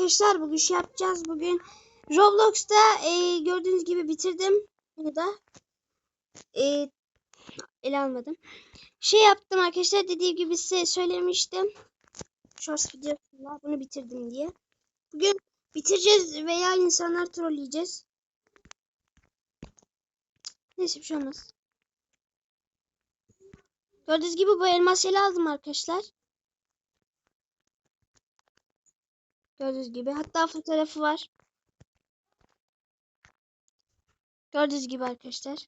arkadaşlar bugün şey yapacağız. Bugün Roblox'ta e, gördüğünüz gibi bitirdim. Bunu da e, ele almadım. Şey yaptım arkadaşlar dediğim gibi size söylemiştim. Shorts videosunda bunu bitirdim diye. Bugün bitireceğiz veya insanlar trolleyeceğiz. Neyse bir şey olmaz. Gördüğünüz gibi bu elmas ele aldım arkadaşlar. Gördüğünüz gibi. Hatta fotoğrafı var. Gördüğünüz gibi arkadaşlar.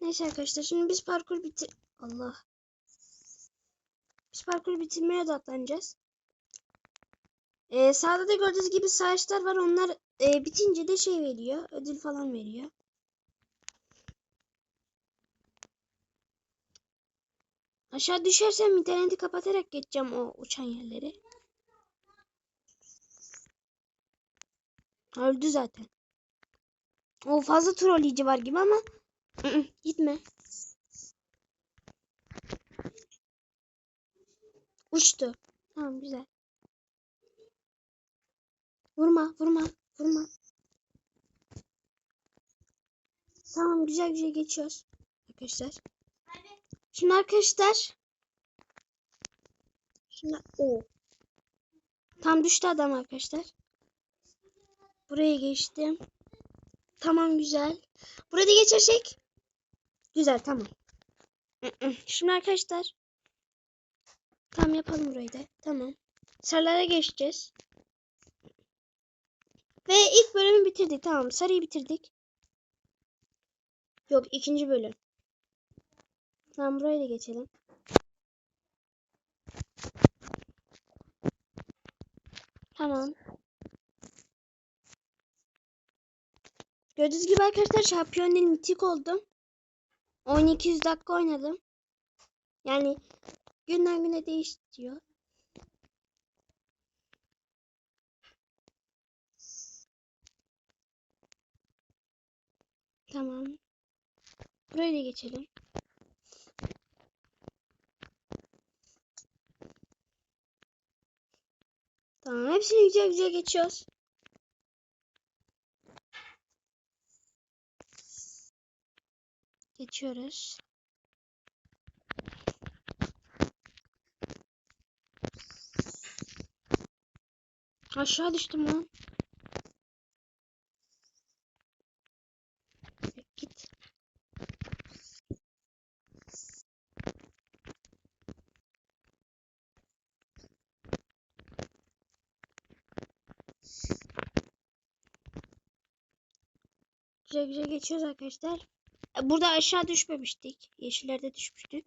Neyse arkadaşlar şimdi biz parkur bitir... Allah. Biz parkur bitirmeye odaklanacağız. Ee, sağda da gördüğünüz gibi saçlar var. Onlar e, bitince de şey veriyor. Ödül falan veriyor. Aşağı düşersem interneti kapatarak geçeceğim o uçan yerleri. Öldü zaten. O fazla trolleyici var gibi ama ı -ı, gitme. Uçtu. Tamam güzel. Vurma, vurma, vurma. Tamam güzel güzel geçiyoruz. Arkadaşlar. Şimdi arkadaşlar. Şimdi o. Tam düştü adam arkadaşlar. Buraya geçtim. Tamam güzel. Burada geçersek. Güzel tamam. Şimdi arkadaşlar. Tamam yapalım burayı da. Tamam. Sarılara geçeceğiz. Ve ilk bölümü bitirdik. Tamam sarıyı bitirdik. Yok ikinci bölüm. Tamam buraya da geçelim. Tamam. Gördüğünüz gibi arkadaşlar şampiyonel mitik oldum. 1200 dakika oynadım. Yani günden güne değişiyor. Tamam. Buraya da geçelim. Tamam hepsini güzel güzel geçiyoruz. Geçiyoruz. Aşağı düştüm lan. Güzel geçiyoruz arkadaşlar. Burada aşağı düşmemiştik. Yeşillerde düşmüştük.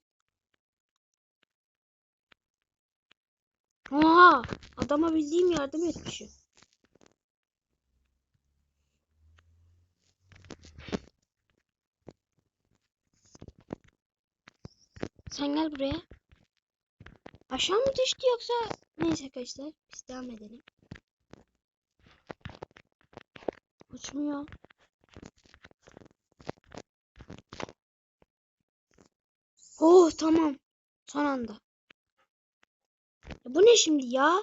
Oha! Adama bildiğim yardım etmişim. Sen gel buraya. Aşağı mı düştü yoksa? Neyse arkadaşlar biz devam edelim. Uçmuyor. Oh tamam. Son anda. Bu ne şimdi ya?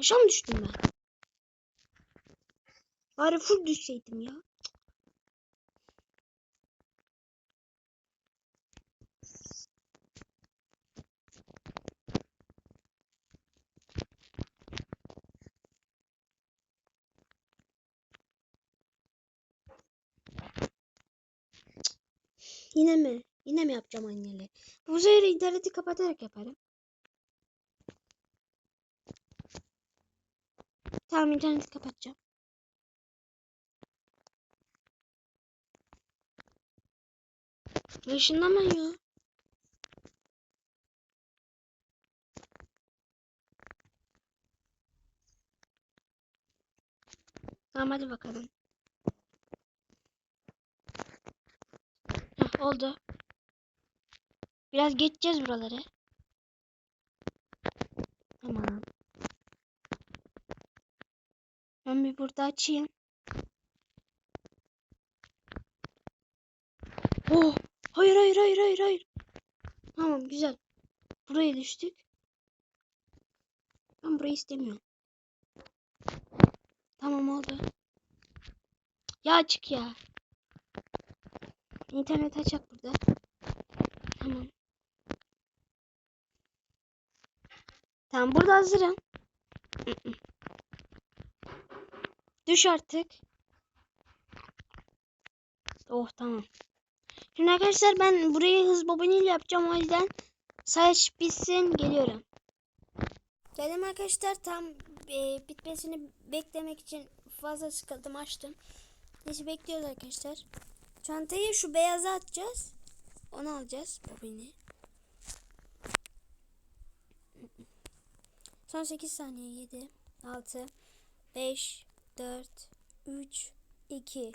Aşağı mı düştüm ben? Bari full düşseydim ya. Yine mi? Yine mi yapacağım anneli? Bu sefer interneti kapatarak yaparım. Tamam interneti kapatacağım. Yaşınlamıyor. Tamam hadi bakalım. Heh, oldu. Biraz geçeceğiz buraları. Tamam. Ben bir burada açayım. Oh! Hayır hayır hayır hayır hayır. Tamam güzel. Buraya düştük. Ben burayı istemiyorum. Tamam oldu. Ya açık ya. İnternet açık burada. Tamam. Tamam burada hazırım. Düş artık. Oh tamam. Şimdi arkadaşlar ben burayı hız bobiniyle yapacağım o yüzden saç bitsin geliyorum. Geldim arkadaşlar tam e, bitmesini beklemek için fazla sıkıldım açtım. Neyse bekliyoruz arkadaşlar. Çantayı şu beyaza atacağız. Onu alacağız bobini. Son 8 saniye 7 6 5 4 3 2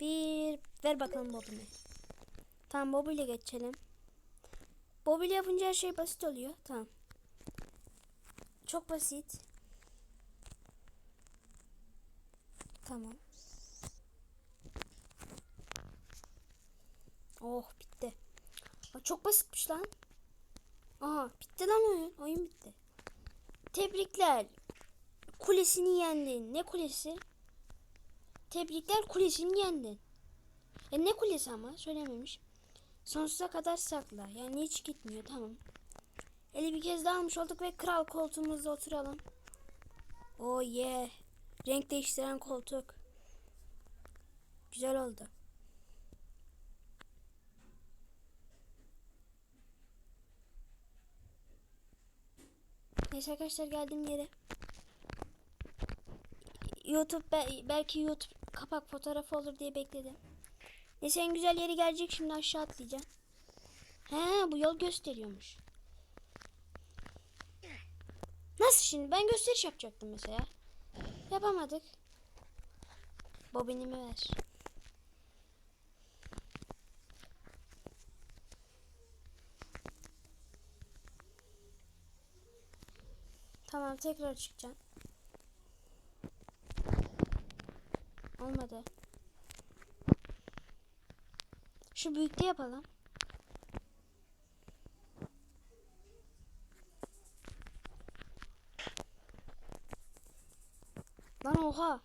1 ver bakalım bobini. Tamam bobiyle geçelim. Bobiyle yapınca her şey basit oluyor. Tamam. Çok basit. Tamam. Oh bitti. Çok basitmiş lan. Aha bitti lan oyun. Oyun bitti. Tebrikler. Kulesini yendin. Ne kulesi? Tebrikler kulesini yendin. E ne kulesi ama söylememiş. Sonsuza kadar sakla. Yani hiç gitmiyor tamam. Eli bir kez daha almış olduk ve kral koltuğumuzda oturalım. Oh yeah. Renk değiştiren koltuk. Güzel oldu. Neyse arkadaşlar geldiğim yere. YouTube be- belki YouTube kapak fotoğrafı olur diye bekledim. Neyse en güzel yeri gelecek şimdi aşağı atlayacağım. He bu yol gösteriyormuş. Nasıl şimdi? Ben gösteriş yapacaktım mesela. Yapamadık. Bobinimi ver. Tamam tekrar çıkacağım. Olmadı. Şu büyükte yapalım. Lan oha.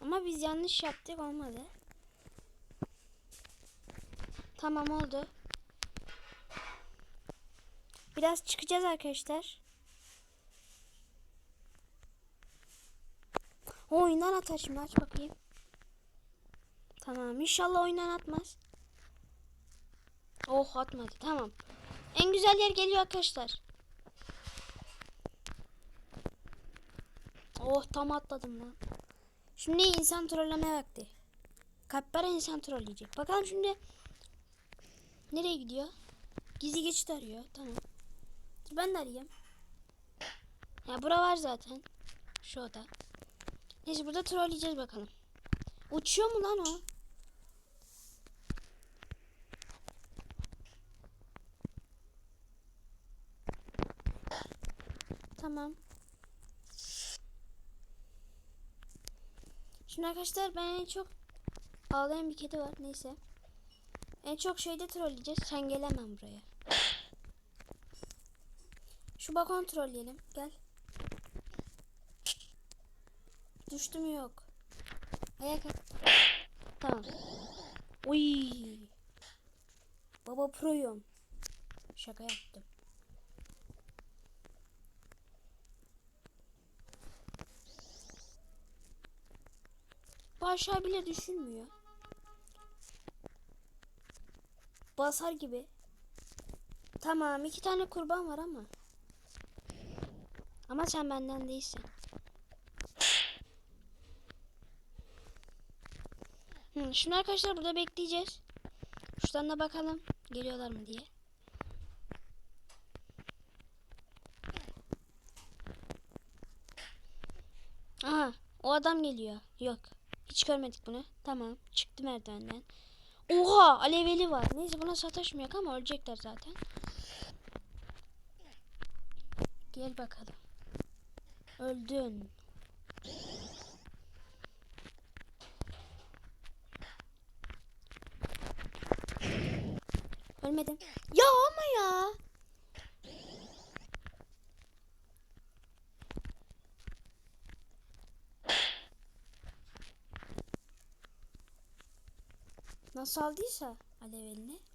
Ama biz yanlış yaptık olmadı. Tamam oldu. Biraz çıkacağız arkadaşlar. O oyundan atar şimdi aç bakayım. Tamam inşallah oyundan atmaz. Oh atmadı tamam. En güzel yer geliyor arkadaşlar. Oh tam atladım lan. Şimdi insan trolleme vakti. Kaplara insan trolleyecek. Bakalım şimdi nereye gidiyor? Gizli geçit arıyor. Tamam. Ben de arayayım. Ya bura var zaten. Şu oda. Neyse burada trolleyeceğiz bakalım. Uçuyor mu lan o? Tamam. Şimdi arkadaşlar ben en çok ağlayan bir kedi var. Neyse. En çok şeyde trolleyeceğiz. Sen gelemem buraya. Şu balkon trolleyelim. Gel. Düştü mü yok. Ayak. Tamam. Uy. Baba proyum. Şaka yaptım. Bu aşağı bile düşünmüyor. Basar gibi. Tamam iki tane kurban var ama. Ama sen benden değilsin. Hı, şimdi arkadaşlar burada bekleyeceğiz. Şuradan da bakalım geliyorlar mı diye. Aha o adam geliyor. Yok. Hiç görmedik bunu. Tamam. Çıktı merdivenden. Oha aleveli var. Neyse buna sataşmıyor ama ölecekler zaten. Gel bakalım. Öldün. Ölmedim. Ya ama ya. Nasıl aldıysa alev eline.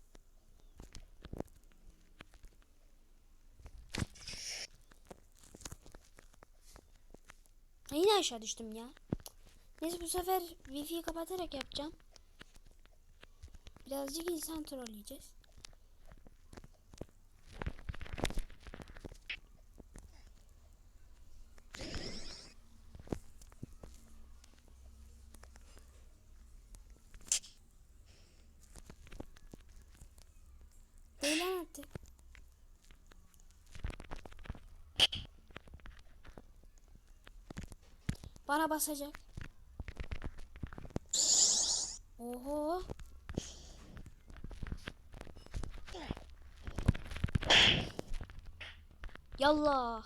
Yine aşağı düştüm ya. Neyse bu sefer wifi'yi kapatarak yapacağım. Birazcık insan trolleyeceğiz. Eğlen artık. Bana basacak. Oho. Yallah.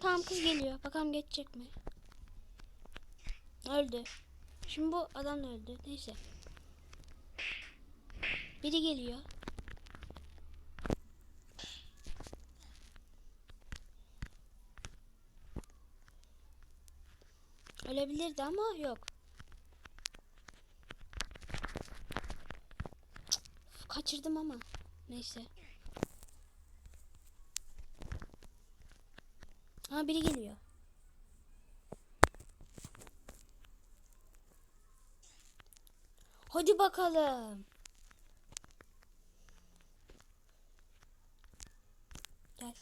Tamam kız geliyor. Bakalım geçecek mi? Öldü. Şimdi bu adam da öldü. Neyse. Biri geliyor. Ölebilirdi ama yok. Kaçırdım ama. Neyse. Ha biri geliyor. Hadi bakalım. Gel.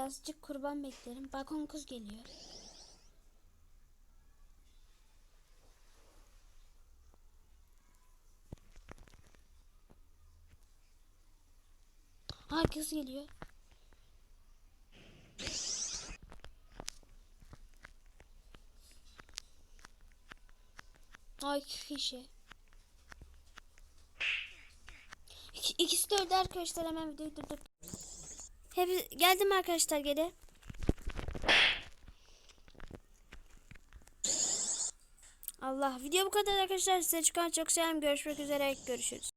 Birazcık kurban beklerim. Balkon kız geliyor. Kız geliyor. Ay iki kişi. İki, ikisi de öldü arkadaşlar hemen videoyu durdur. Hep geldim arkadaşlar geri. Allah video bu kadar arkadaşlar size çıkan çok selam görüşmek üzere görüşürüz.